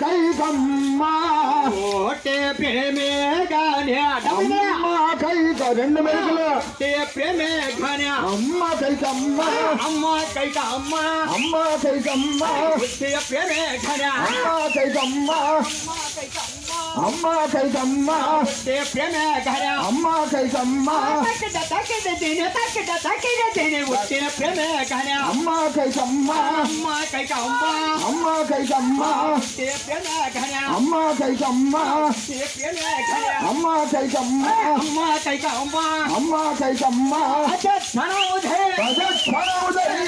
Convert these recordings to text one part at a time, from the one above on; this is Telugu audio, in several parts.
కైకమ్మ కోటే ప్రేమే గానే అమ్మ కైక రెండు మెరుగులు కోటే ప్రేమే గానే. అమ్మ కైకమ్మ అమ్మ కైక అమ్మ కైకమ్మ కోటే ప్రేమే గానే. అమ్మ కైకమ్మ అమ్మ కైకమ్మ కోటే ప్రేమే గానే అమ్మ కైకమ్మ తక్కిట తక్కిట తినే తక్కిట తక్కిట తినే ఉట్టిన ప్రేమే గానే అమ్మ కైకమ్మ అమ్మ కైక అమ్మ అమ్మ కైకమ్మ కోటే ప్రేమే గానే అమ్మ కైకమ్మ కోటే ప్రేమే గానే అమ్మ కైకమ్మ అమ్మ కైక అమ్మ అమ్మ కైకమ్మ అచ్చ ధనౌధే రజక్షణోదరి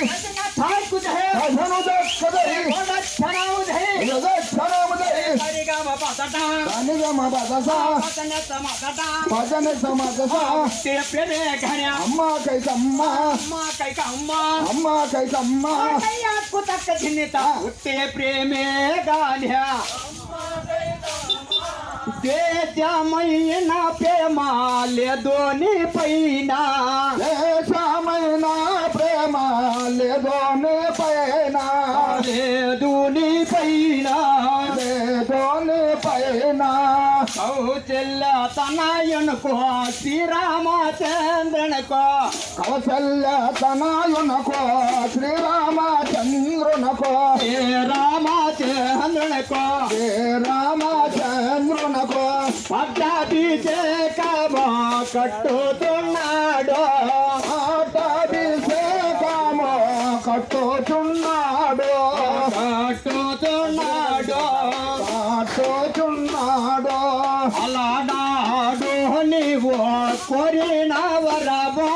ఠాకుధే రజనుదక్కదరి ధనౌధే భజన సమదస అమ్మ కైకమ్మ అమ్మ కైకమ్మ ఉత్తే ప్రేమే గాన్య దేశమైన ప్రేమ లేదోని పైన దేశమైన ప్రేమ లేదోని పైన పైన కౌశల్య తనయునుకో శ్రీరామచంద్రనుకో కౌశల్య తనయునకో శ్రీరామచంద్రునకో ఏ రామచంద్రునికో శ్రీ రామచంద్రునకో పద్ధతి చేకమో కట్టుతున్నాడు. ఆటాభిషేకము కట్టుచున్నాడు నీవు కోరిన వరమో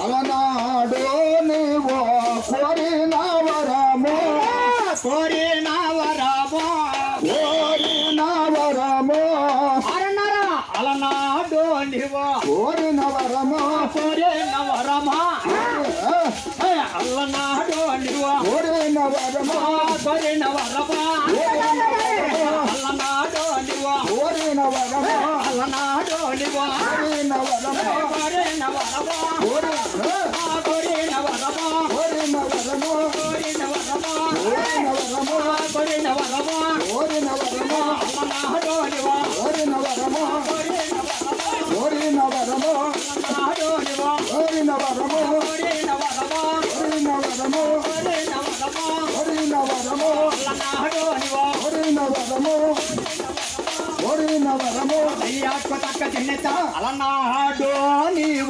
అలనాడు నీవు కోరిన వరము కోరిన వరమో కోరిన వరము అరణర అలనాడు నీవు కోరిన వరము కోరిన వరమా అల్లనాడు నీవు కోరిన వరము కోరిన వరమా అల్లనాడు నీవు కోరిన వరము అల్లనాడు నీవు కోరిన వరము కోరిన వరమా వరము అలనాడు నీవు.